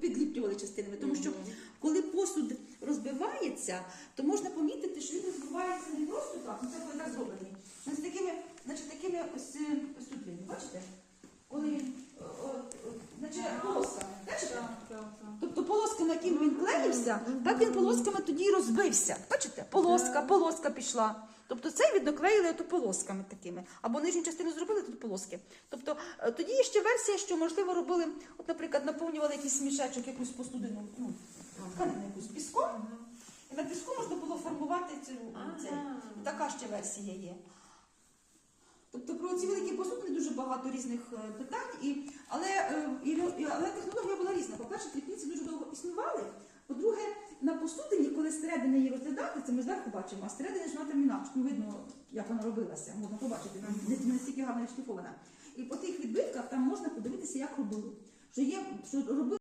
підліплювали частинами. Тому що коли посуд розбивається, то можна помітити, що він розбивається не просто так, ну це коли так зроблений. Ну, з такими, значить, такими ось, е, ось тут видно, бачите? Коли він, о, о, о, значить, полосками, бачите? Так, так, так. Тобто полосками, яким він клеївся, так він полосками тоді і розбився. Бачите? Полоска, полоска пішла. Тобто це відноклеїли ото полосками такими. Або нижню частину зробили тут полоски. Тобто е, тоді є ще версія, що можливо робили, от, наприклад, наповнювали якийсь мішечок, якусь посудину, ну, тканину якусь піском, і на піску можна було формувати цю, цей. Така ще версія є. Тобто про ці великі посудини дуже багато різних е, питань, і, але, е, і, на студені, коли зсередини її розглядати, це ми зверху бачимо, а зсередини ж вона інакше. Ну, видно, як вона робилася, можна побачити, вона настільки гарно відшліфована. І по тих відбитках там можна подивитися, як робили. Що є, що робили.